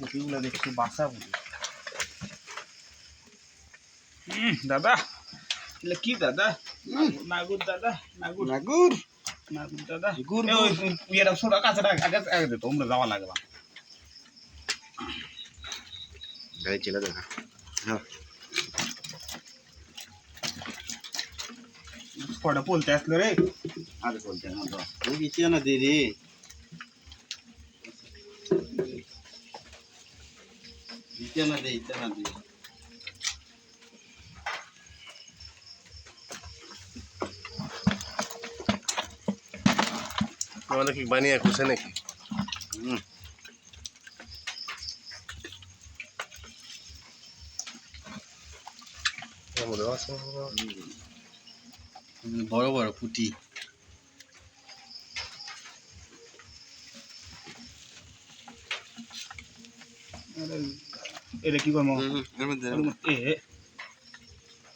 পুঁটিগুলো দেখছি বাসা হুম, দাদা এগুলো কি দাদা? মাগুর দাদা মাগুর। নাগুর মাগুর দাদা। ওই ইয়েটা ছোট কাছে আগে আগে দে তোমরা যাওয়া লাগবে গাড়ি চলে দেখা হ্যাঁ। কটা বলতে আসলো রে? আরে বলতে না দিদি বিছিয়ে না দে ইচ্ছা না দি আমাদের কি বানিয়ে খুশে নাকি? হুম। বড় বড় পুটি এটা কি করব? এ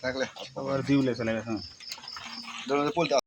থাকলে। আবার ভিউলে চলে গেছে